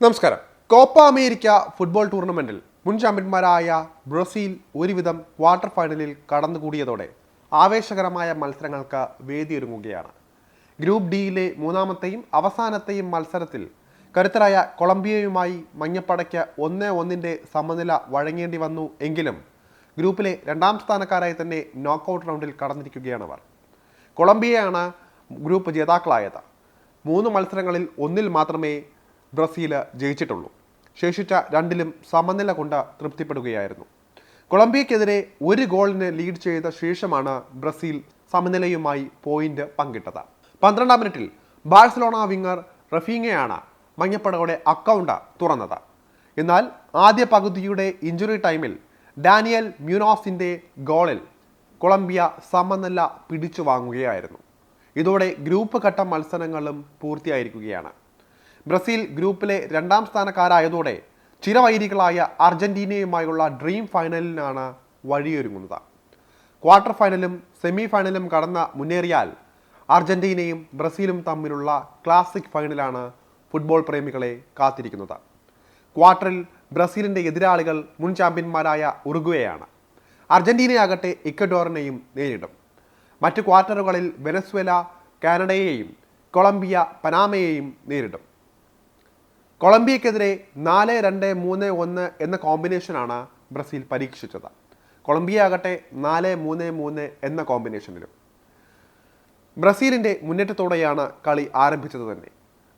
നമസ്കാരം. Copa America football ടൂർണമെന്റിൽ മുൻ ചാമ്പ്യന്മാരായ ബ്രസീൽ ഒരുവിധം ക്വാർട്ടർ ഫൈനലിൽ കടന്നുകൂടിയതോടെ ആവേശകരമായ മത്സരങ്ങൾക്ക് വേദിയൊരുങ്ങുകയാണ്. ഗ്രൂപ്പ് ഡിയിലെ മൂന്നാമത്തെയും അവസാനത്തെയും മത്സരത്തിൽ കരുത്തരായ കൊളംബിയയുമായി മഞ്ഞപ്പടയ്ക്ക് ഒന്ന് ഒന്നിന്റെ സമനില വഴങ്ങേണ്ടി വന്നു എങ്കിലും ഗ്രൂപ്പിലെ രണ്ടാം സ്ഥാനക്കാരായി തന്നെ നോക്കൗട്ട് റൗണ്ടിൽ കടന്നിരിക്കുകയാണ് അവർ. കൊളംബിയയാണ് ഗ്രൂപ്പ് ജേതാക്കളായത്. മൂന്ന് മത്സരങ്ങളിൽ ഒന്നിൽ മാത്രമേ ബ്രസീൽ ജയിച്ചിട്ടുള്ളൂ. ശേഷിച്ച രണ്ടിലും സമനില കൊണ്ട് തൃപ്തിപ്പെടുകയായിരുന്നു. കൊളംബിയക്കെതിരെ ഒരു ഗോളിന് ലീഡ് ചെയ്ത ശേഷമാണ് ബ്രസീൽ സമനിലയുമായി പോയിന്റ് പങ്കിട്ടത്. പന്ത്രണ്ടാം മിനിറ്റിൽ ബാഴ്സലോണ വിങ്ങർ റഫീങ്ങയാണ് മഞ്ഞപ്പടകളുടെ അക്കൗണ്ട് തുറന്നത്. എന്നാൽ ആദ്യ പകുതിയുടെ ഇഞ്ചുറി ടൈമിൽ ഡാനിയൽ മ്യൂനോസിന്റെ ഗോളിൽ കൊളംബിയ സമനില പിടിച്ചു വാങ്ങുകയായിരുന്നു ഇതോടെ ഗ്രൂപ്പ് ഘട്ട മത്സരങ്ങളും പൂർത്തിയായിരിക്കുകയാണ്. ബ്രസീൽ ഗ്രൂപ്പിലെ രണ്ടാം സ്ഥാനക്കാരായതോടെ ചിരവൈരികളായ അർജന്റീനയുമായുള്ള ഡ്രീം ഫൈനലിനാണ് വഴിയൊരുങ്ങുന്നത്. ക്വാർട്ടർ ഫൈനലും സെമി ഫൈനലും കടന്ന മുന്നേറിയാൽ അർജന്റീനയും ബ്രസീലും തമ്മിലുള്ള ക്ലാസിക് ഫൈനലാണ് ഫുട്ബോൾ പ്രേമികളെ കാത്തിരിക്കുന്നത്. ക്വാർട്ടറിൽ ബ്രസീലിന്റെ എതിരാളികൾ മുൻ ചാമ്പ്യന്മാരായ ഉറുഗുവയാണ്. അർജന്റീനയാകട്ടെ ഇക്വഡോറിനെയും നേരിടും. മറ്റ് ക്വാർട്ടറുകളിൽ വെനസ്വേല കാനഡയെയും കൊളംബിയ പനാമയെയും നേരിടും. കൊളംബിയക്കെതിരെ നാല് രണ്ട് മൂന്ന് ഒന്ന് എന്ന കോമ്പിനേഷനാണ് ബ്രസീൽ പരീക്ഷിച്ചത്. കൊളംബിയ ആകട്ടെ നാല് മൂന്ന് മൂന്ന് എന്ന കോമ്പിനേഷനിലും. ബ്രസീലിന്റെ മുന്നേറ്റത്തോടെയാണ് കളി ആരംഭിച്ചത് തന്നെ.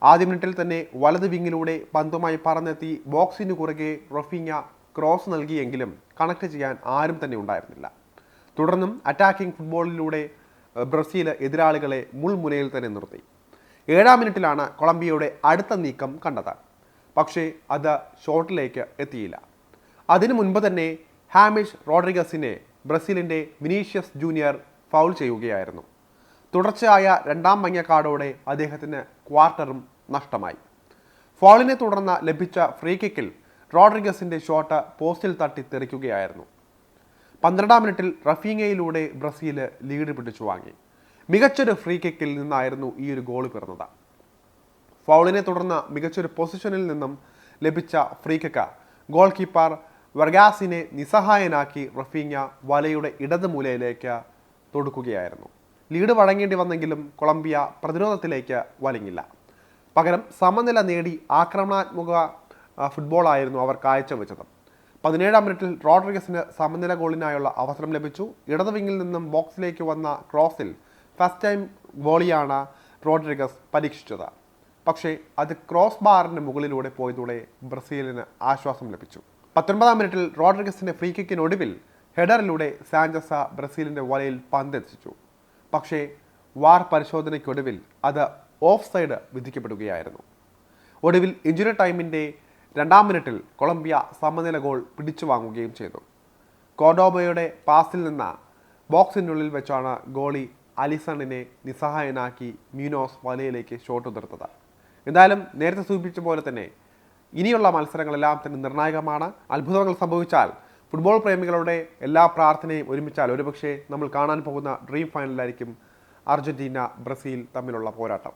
ആദ്യ മിനിറ്റിൽ തന്നെ വലത് വിങ്ങിലൂടെ പന്തുമായി പറന്നെത്തി ബോക്സിന് കുറുകെ റഫീഞ്ഞ ക്രോസ് നൽകിയെങ്കിലും കണക്ട് ചെയ്യാൻ ആരും തന്നെ ഉണ്ടായിരുന്നില്ല. തുടർന്നും അറ്റാക്കിംഗ് ഫുട്ബോളിലൂടെ ബ്രസീൽ എതിരാളികളെ മുൾമുനയിൽ തന്നെ നിർത്തി. ഏഴാം മിനിറ്റിലാണ് കൊളംബിയയുടെ അടുത്ത നീക്കം കണ്ടത്. പക്ഷേ അത് ഷോട്ടിലേക്ക് എത്തിയില്ല. അതിനു മുൻപ് തന്നെ ഹാമിഷ് റോഡ്രിഗസിനെ ബ്രസീലിന്റെ വിനീഷ്യസ് ജൂനിയർ ഫൗൾ ചെയ്യുകയായിരുന്നു. തുടർച്ചയായ രണ്ടാം മഞ്ഞ കാർഡോടെ അദ്ദേഹത്തിന് ക്വാർട്ടറും നഷ്ടമായി. ഫൗളിനെ തുടർന്ന് ലഭിച്ച ഫ്രീ കിക്കിൽ റോഡ്രിഗസിന്റെ ഷോട്ട് പോസ്റ്റിൽ തട്ടി തെറിക്കുകയായിരുന്നു. പന്ത്രണ്ടാം മിനിറ്റിൽ റഫീങ്ങയിലൂടെ ബ്രസീൽ ലീഡ് പിടിച്ചു വാങ്ങി മികച്ചൊരു ഫ്രീ കിക്കിൽ നിന്നായിരുന്നു ഈ ഒരു ഗോൾ പിറന്നത്. ഫൗളിനെ തുടർന്ന് മികച്ചൊരു പൊസിഷനിൽ നിന്നും ലഭിച്ച ഫ്രീ കിക്ക ഗോൾ കീപ്പർ വർഗാസിനെ നിസ്സഹായനാക്കി റഫീഞ്ഞ വലയുടെ ഇടത് മൂലയിലേക്ക് തൊടുക്കുകയായിരുന്നു. ലീഡ് വഴങ്ങേണ്ടി വന്നെങ്കിലും കൊളംബിയ പ്രതിരോധത്തിലേക്ക് വലിഞ്ഞില്ല. പകരം സമനില നേടി ആക്രമണാത്മക ഫുട്ബോളായിരുന്നു അവർ കാഴ്ചവെച്ചത്. പതിനേഴാം മിനിറ്റിൽ റോഡ്രിഗസിന് സമനില ഗോളിനായുള്ള അവസരം ലഭിച്ചു. ഇടത് വിങ്ങിൽ നിന്നും ബോക്സിലേക്ക് വന്ന ക്രോസിൽ ഫസ്റ്റ് ടൈം വോളിയാണ് റോഡ്രിഗസ് പരീക്ഷിച്ചത്. പക്ഷേ അത് ക്രോസ് ബാറിന് മുകളിലൂടെ പോയതോടെ ബ്രസീലിന് ആശ്വാസം ലഭിച്ചു. പത്തൊൻപതാം മിനിറ്റിൽ റോഡ്രിഗസിന്റെ ഫ്രീ കിക്കിനൊടുവിൽ ഹെഡറിലൂടെ സാഞ്ചസ ബ്രസീലിന്റെ വലയിൽ പന്തെത്തിച്ചു. പക്ഷേ വാർ പരിശോധനയ്ക്കൊടുവിൽ അത് ഓഫ് സൈഡ് വിധിക്കപ്പെടുകയായിരുന്നു. ഒടുവിൽ ഇഞ്ചുറി ടൈമിന്റെ രണ്ടാം മിനിറ്റിൽ കൊളംബിയ സമനില ഗോൾ പിടിച്ചു വാങ്ങുകയും ചെയ്തു. കോഡോബയുടെ പാസിൽ നിന്ന ബോക്സിനുള്ളിൽ വെച്ചാണ് ഗോളി അലിസണിനെ നിസ്സഹായനാക്കി മ്യൂനോസ് വലയിലേക്ക് ഷോട്ട് ഉതിർത്തത്. എന്തായാലും നേരത്തെ സൂചിപ്പിച്ച പോലെ തന്നെ ഇനിയുള്ള മത്സരങ്ങളെല്ലാം തന്നെ നിർണായകമാണ്. അത്ഭുതങ്ങൾ സംഭവിച്ചാൽ ഫുട്ബോൾ പ്രേമികളുടെ എല്ലാ പ്രാർത്ഥനയും ഒരുമിച്ചാൽ ഒരുപക്ഷെ നമ്മൾ കാണാൻ പോകുന്ന ഡ്രീം ഫൈനലായിരിക്കും അർജന്റീന ബ്രസീൽ തമ്മിലുള്ള പോരാട്ടം.